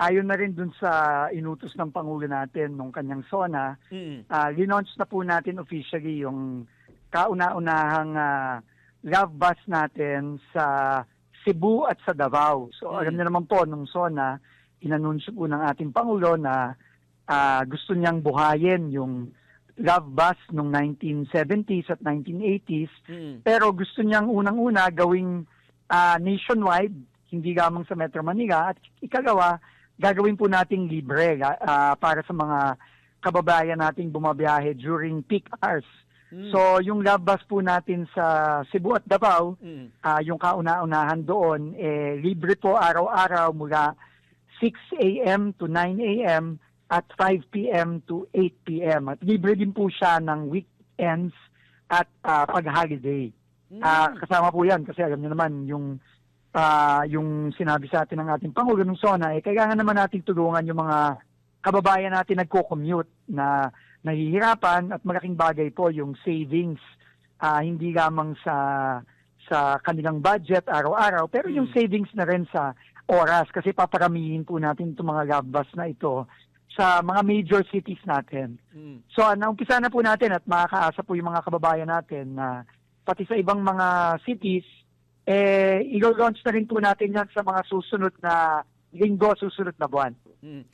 ayon na rin dun sa inutos ng Pangulo natin nung kanyang SONA, Mm. uh, linaunch na po natin officially yung kauna-unahang ah, love bus natin sa Cebu at sa Davao. So Mm. alam niyo naman po nung SONA, inanunsyo po ng ating Pangulo na ah, gusto niyang buhayin yung love bus nung 1970s at 1980s Mm. pero gusto niyang unang-una gawing ah, nationwide, hindi lamang sa Metro Manila. At ikagawa, gagawin po nating libre ah, para sa mga kababayan nating bumabiyahe during peak hours. Mm. So, yung love bus po natin sa Cebu at Davao, Mm. ah, yung kauna-unahan doon, eh, libre po araw-araw mula 6 a.m. to 9 a.m. at 5 p.m. to 8 p.m. At libre din po siya ng weekends at ah, pag-holiday. Mm. Ah, kasama po 'yan kasi alam niyo naman yung ah, yung sinabi sa atin ng ating pangulo ng SONA eh kailangan naman nating tulungan yung mga kababayan natin nagko-commute na nahihirapan at malaking bagay po yung savings ah, hindi lamang sa sa kanilang budget araw-araw pero yung Mm. savings na rin sa oras kasi paparamihin po natin itong mga bus na ito sa mga major cities natin. Mm. So, uh, naumpisa na po natin at makakaasa po yung mga kababayan natin na pati sa ibang mga cities, eh, i-launch na rin po natin yan sa mga susunod na linggo, susunod na buwan. Mm.